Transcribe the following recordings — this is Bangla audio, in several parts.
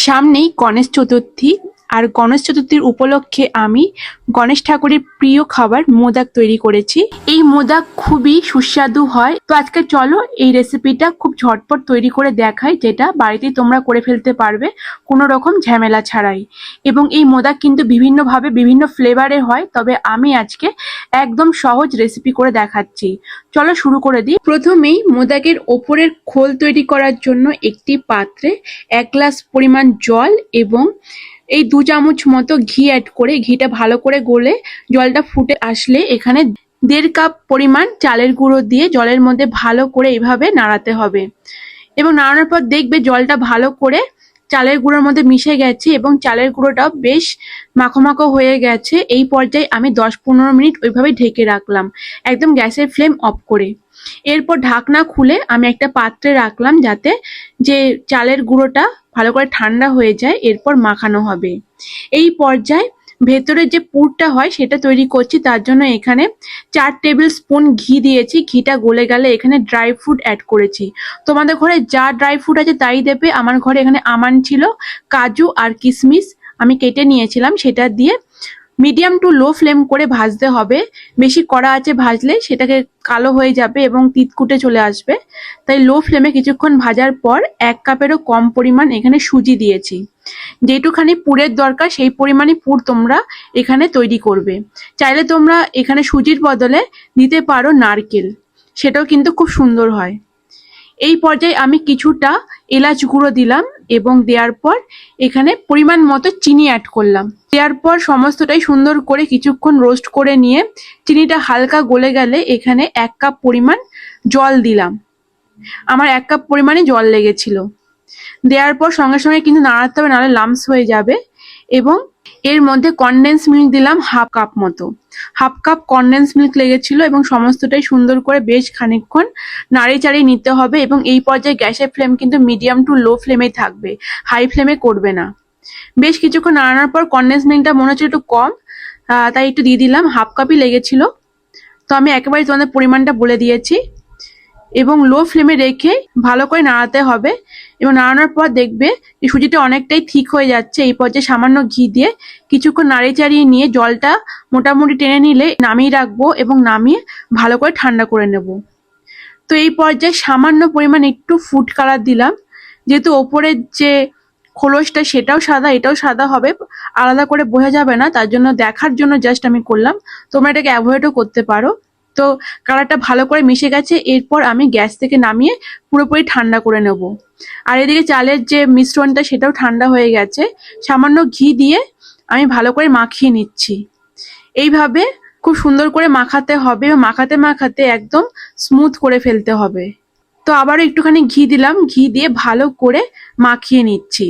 সামনেই গণেশ চতুর্থী আর গণেশ চতুর্থীর উপলক্ষে আমি গণেশ ঠাকুরের প্রিয় খাবার মোদাক তৈরি করেছি। এই মোদাক খুবই সুস্বাদু হয়। তো আজকে চলো এই রেসিপিটা খুব ঝটপট তৈরি করে দেখাই, যেটা বাড়িতে তোমরা করে ফেলতে পারবে কোনো রকম ঝামেলা ছাড়াই। এবং এই মোদাক কিন্তু বিভিন্নভাবে বিভিন্ন ফ্লেভারের হয়, তবে আমি আজকে একদম সহজ রেসিপি করে দেখাচ্ছি। চলো শুরু করে দিই। প্রথমেই মোদাকের ওপরের খোল তৈরি করার জন্য একটি পাত্রে এক গ্লাস পরিমাণ জল এবং এই দু চামচ মতো ঘি অ্যাড করে, ঘিটা ভালো করে গলে জলটা ফুটে আসলে এখানে দেড় কাপ পরিমাণ চালের গুঁড়ো দিয়ে জলের মধ্যে ভালো করে এভাবে নাড়াতে হবে। এবং নাড়ানোর পর দেখবে জলটা ভালো করে চালের গুঁড়োর মধ্যে মিশে গেছে এবং চালের গুঁড়োটাও বেশ মাখো মাখো হয়ে গেছে। এই পর্যায়ে আমি দশ পনেরো মিনিট ওইভাবে ঢেকে রাখলাম। একদম গ্যাসের ফ্লেম অফ করে। এরপর ঢাকনা খুলে আমি একটা পাত্রে রাখলাম যাতে যে চালের গুঁড়োটা ভালো করে ঠান্ডা হয়ে যায়, এরপর মাখানো হবে। এই পর্যায়ে ভেতরে যে পুরটা হয় সেটা তৈরি করছি, তার জন্য এখানে চার টেবিল স্পুন ঘি দিয়েছি। ঘিটা গলে গেলে এখানে ড্রাই ফ্রুট অ্যাড করেছি। তোমাদের ঘরে যা ড্রাই ফ্রুট আছে তাই দেবে। আমার ঘরে এখানে আমান ছিল, কাজু আর কিশমিশ আমি কেটে নিয়েছিলাম, সেটা দিয়ে মিডিয়াম টু লো ফ্লেম করে ভাজতে হবে। বেশি কড়া আছে ভাজলে সেটাকে কালো হয়ে যাবে এবং তিতকুটে চলে আসবে। তাই লো ফ্লেমে কিছুক্ষণ ভাজার পর এক কাপেরও কম পরিমাণ এখানে সুজি দিয়েছি। যেটুখানি পুরের দরকার সেই পরিমাণে পুর তোমরা এখানে তৈরি করবে। চাইলে তোমরা এখানে সুজির বদলে দিতে পারো নারকেল। সেটাও কিন্তু খুব সুন্দর হয়। এই পর্যায়ে আমি কিছুটা এলাচ গুঁড়ো দিলাম এবং দেওয়ার পর এখানে পরিমাণ মতো চিনি অ্যাড করলাম। দেওয়ার পর সমস্তটাই সুন্দর করে কিছুক্ষণ রোস্ট করে নিয়ে চিনিটা হালকা গলে গেলে এখানে এক কাপ পরিমাণ জল দিলাম। আমার এক কাপ পরিমাণে জল লেগেছিল। দেওয়ার পর সঙ্গে সঙ্গে কিন্তু নাড়াতে হবে, নাহলে লামস হয়ে যাবে এবং এর মধ্যে কনডেন্স মিল্ক দিলাম হাফ কাপ মতো। হাফ কাপ কনডেন্স মিল্ক লেগেছিল এবং সমস্তটাই সুন্দর করে বেশ খানিকক্ষণ নাড়ি চাড়িয়ে নিতে হবে এবং এই পর্যায়ে গ্যাসের ফ্লেম কিন্তু মিডিয়াম টু লো ফ্লেমেই থাকবে হাই ফ্লেমে করবে না। বেশ কিছুক্ষণ নাড়ানোর পর কনডেন্স মিল্কটা মনে হচ্ছে একটু কম তাই একটু দিয়ে দিলাম হাফ কাপই লেগেছিল। তো আমি একেবারে তোমাদের পরিমাণটা বলে দিয়েছি। এবং লো ফ্লেমে রেখে ভালো করে নাড়াতে হবে। এবং নাড়ানোর পর দেখবে যে সুজিটা অনেকটাই ঠিক হয়ে যাচ্ছে। এই পর্যায়ে সামান্য ঘি দিয়ে কিছুক্ষণ নাড়িয়ে চাড়িয়ে নিয়ে জলটা মোটামুটি টেনে নিলে নামিয়ে রাখব এবং নামিয়ে ভালো করে ঠান্ডা করে নেব। তো এই পর্যায়ে সামান্য পরিমাণ একটু ফুড কালার দিলাম। যেহেতু ওপরের যে খোলসটা সেটাও সাদা, এটাও সাদা হবে। আলাদা করে বোঝা যাবে না, তার জন্য দেখার জন্য জাস্ট আমি করলাম। তোমরা এটাকে অ্যাভয়েডও করতে পারো। তো কালারটা ভালো করে মিশে গেছে, এরপর আমি গ্যাস থেকে নামিয়ে পুরোপুরি ঠান্ডা করে নেব। আর এদিকে চালের যে মিশ্রণটা সেটাও ঠান্ডা হয়ে গেছে। সামান্য ঘি দিয়ে আমি ভালো করে মাখিয়ে নিচ্ছি। এইভাবে খুব সুন্দর করে মাখাতে হবে মাখাতে মাখাতে একদম স্মুথ করে ফেলতে হবে। তো আবারও একটুখানি ঘি দিলাম, ঘি দিয়ে ভালো করে মাখিয়ে নিচ্ছি।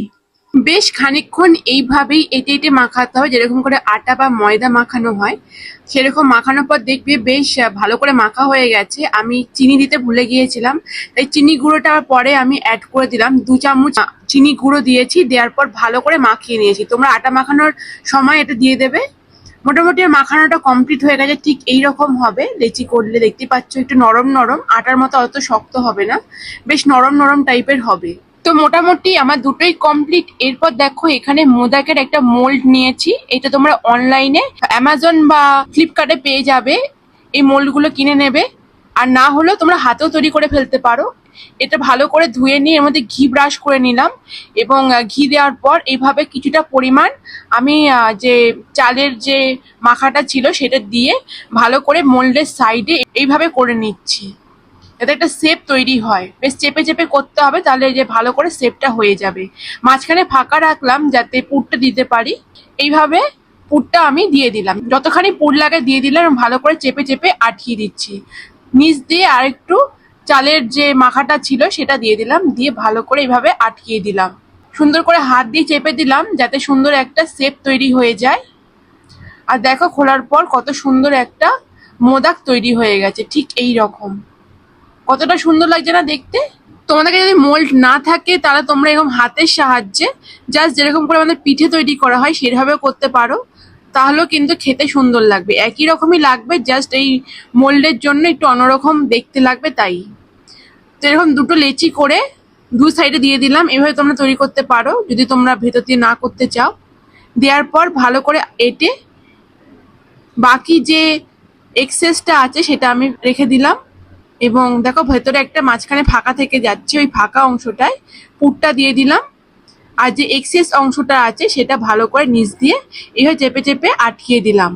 বেশ খানিকক্ষণ এইভাবেই এটে এটে মাখাতে হবে যেরকম করে আটা বা ময়দা মাখানো হয়। সেরকম মাখানোর পর দেখবে বেশ ভালো করে মাখা হয়ে গেছে। আমি চিনি দিতে ভুলে গিয়েছিলাম, তাই চিনি গুঁড়োটা পরে আমি অ্যাড করে দিলাম। দু চামচ চিনি গুঁড়ো দিয়েছি, দেওয়ার পর ভালো করে মাখিয়ে নিয়েছি। তোমরা আটা মাখানোর সময় এটা দিয়ে দেবে। মোটামুটি মাখানোটা কমপ্লিট হয়ে গেছে, ঠিক এই রকম হবে। লেচি করলে দেখতে পাচ্ছ একটু নরম নরম, আটার মতো অত শক্ত হবে না। বেশ নরম নরম টাইপের হবে। তো মোটামুটি আমার দুটোই কমপ্লিট এরপর দেখো, এখানে মোদাকের একটা মোল্ড নিয়েছি। এটা তোমরা অনলাইনে অ্যামাজন বা ফ্লিপকার্টে পেয়ে যাবে। এই মোল্ডগুলো কিনে নেবে। আর না হলেও তোমরা হাতেও তৈরি করে ফেলতে পারো। এটা ভালো করে ধুয়ে নিয়ে এর মধ্যে ঘি ব্রাশ করে নিলাম। এবং ঘি দেওয়ার পর এইভাবে কিছুটা পরিমাণ আমি যে চালের যে মাখাটা ছিল সেটা দিয়ে ভালো করে মোল্ডের সাইডে এইভাবে করে নিচ্ছি। যাতে একটা শেপ তৈরি হয়। বেশ চেপে চেপে করতে হবে, তাহলে যে ভালো করে শেপটা হয়ে যাবে। মাঝখানে ফাঁকা রাখলাম যাতে পুরটা দিতে পারি। এইভাবে পুরটা আমি দিয়ে দিলাম। যতখানি পুর লাগে দিয়ে দিলাম ভালো করে চেপে চেপে আটকিয়ে দিচ্ছি। নিচ দিয়ে আরেকটু চালের যে মাখাটা ছিল, সেটা দিয়ে দিলাম। দিয়ে ভালো করে এইভাবে আটকিয়ে দিলাম। সুন্দর করে হাত দিয়ে চেপে দিলাম, যাতে সুন্দর একটা শেপ তৈরি হয়ে যায়। আর দেখো, খোলার পর কত সুন্দর একটা মোদাক তৈরি হয়ে গেছে। ঠিক এই রকম। কতটা সুন্দর লাগছে না দেখতে। তোমাদের যদি মোল্ড না থাকে, তাহলে তোমরা এরকম হাতের সাহায্যে জাস্ট যেরকম করে আমাদের পিঠে তৈরি করা হয়, সেভাবেও করতে পারো। তাহলেও কিন্তু খেতে সুন্দর লাগবে। একই রকমই লাগবে জাস্ট এই মোল্ডের জন্য একটু অন্যরকম দেখতে লাগবে তাই। তো এরকম দুটো লেচি করে দু সাইডে দিয়ে দিলাম। এভাবে তোমরা তৈরি করতে পারো, যদি তোমরা ভেতর দিয়ে না করতে চাও। দেওয়ার পর ভালো করে এটে বাকি যে এক্সেসটা আছে, সেটা আমি রেখে দিলাম। এবং দেখো ভেতরে একটা মাঝখানে ফাঁকা থেকে যাচ্ছে, ওই ফাঁকা অংশটায় পুরটা দিয়ে দিলাম। আর যে এক্সেস অংশটা আছে, সেটা ভালো করে নিচ দিয়ে এইভাবে চেপে চেপে আটকিয়ে দিলাম।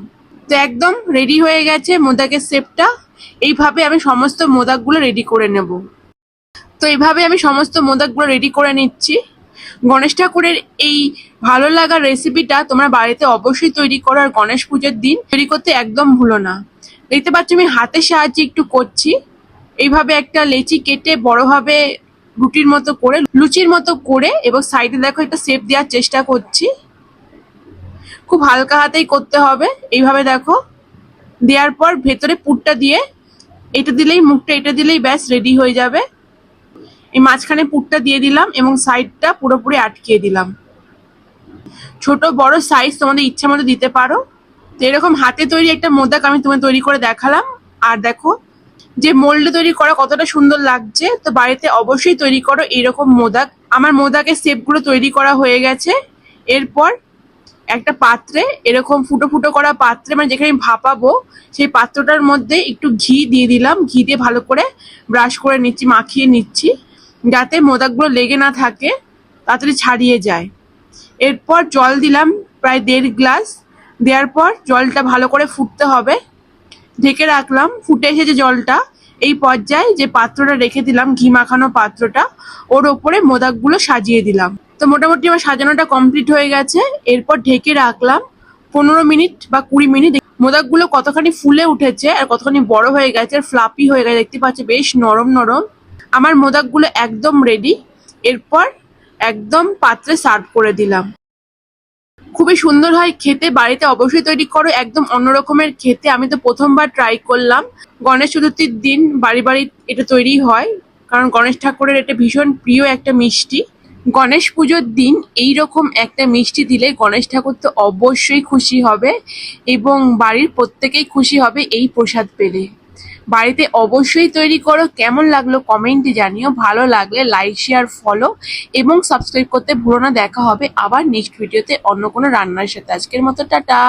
তো একদম রেডি হয়ে গেছে মোদাকের শেপটা এইভাবে আমি সমস্ত মোদাকগুলো রেডি করে নেব। তো এইভাবে আমি সমস্ত মোদাকগুলো রেডি করে নিচ্ছি। গণেশ ঠাকুরের এই ভালো লাগার রেসিপিটা তোমরা বাড়িতে অবশ্যই তৈরি করো, আর গণেশ পুজোর দিন তৈরি করতে একদম ভুলো না। দেখতে পাচ্ছ আমি হাতের সাহায্যে একটু করছি। এইভাবে একটা লেচি কেটে বড়ভাবে রুটির মতো করে, লুচির মতো করে এবং সাইডে দেখো একটা শেপ দেওয়ার চেষ্টা করছি। খুব হালকা হাতেই করতে হবে। এইভাবে দেখো, দেওয়ার পর ভেতরে পুরটা দিয়ে এটা দিলেই মুখটা, এটা দিলেই ব্যাস রেডি হয়ে যাবে। এই মাঝখানে পুরটা দিয়ে দিলাম এবং সাইডটা পুরোপুরি আটকিয়ে দিলাম। ছোট, বড় সাইজ তোমাদের ইচ্ছা মতো দিতে পারো। তো এরকম হাতে তৈরি একটা মোদাক আমি তোমায় তৈরি করে দেখালাম। আর দেখো যে মোল্ডে তৈরি করা কতটা সুন্দর লাগছে, তো বাড়িতে অবশ্যই তৈরি করো এরকম মোদাক। আমার মোদাকের শেপগুলো তৈরি করা হয়ে গেছে। এরপর একটা পাত্রে এরকম ফুটো ফুটো করা পাত্রে মানে যেখানে ভাপাবো, সেই পাত্রটার মধ্যে একটু ঘি দিয়ে দিলাম। ঘি দিয়ে ভালো করে ব্রাশ করে নিচ্ছি, মাখিয়ে নিচ্ছি, যাতে মোদাকগুলো লেগে না থাকে, তাড়াতাড়ি ছাড়িয়ে যায়। এরপর জল দিলাম প্রায় দেড় গ্লাস। দেওয়ার পর জলটা ভালো করে ফুটতে হবে। ঢেকে রাখলাম, ফুটে এসেছে জলটা। এই পর্যায়ে যে পাত্রটা রেখে দিলাম, ঘি মাখানো পাত্রটা, ওর ওপরে মোদাকগুলো সাজিয়ে দিলাম। তো মোটামুটি আমার সাজানোটা কমপ্লিট হয়ে গেছে। এরপর ঢেকে রাখলাম পনেরো মিনিট বা কুড়ি মিনিট। মোদাকগুলো কতখানি ফুলে উঠেছে আর কতখানি বড় হয়ে গেছে আর ফ্লাপি হয়ে গেছে, দেখতে পাচ্ছি বেশ নরম নরম। আমার মোদাকগুলো একদম রেডি এরপর একদম পাত্রে সার্ভ করে দিলাম। খুবই সুন্দর হয় খেতে, বাড়িতে অবশ্যই তৈরি করো, একদম অন্য রকমের খেতে। আমি তো প্রথমবার ট্রাই করলাম। গণেশ চতুর্থীর দিন বাড়ি বাড়ি এটা তৈরি হয়, কারণ গণেশ ঠাকুরের এটা ভীষণ প্রিয় একটা মিষ্টি। গণেশ পুজোর দিন এই রকম একটা মিষ্টি দিলে গণেশ ঠাকুর তো অবশ্যই খুশি হবে এবং বাড়ির প্রত্যেকেই খুশি হবে এই প্রসাদ পেলে। বাড়িতে অবশ্যই তৈরি করো। কেমন লাগল কমেন্টে জানিও। ভালো লাগলে লাইক শেয়ার ফলো এবং সাবস্ক্রাইব করতে ভুলো না। দেখা হবে আবার নেক্সট ভিডিওতে অন্য কোনো রান্নার সাথে। আজকের মতো, টাটা!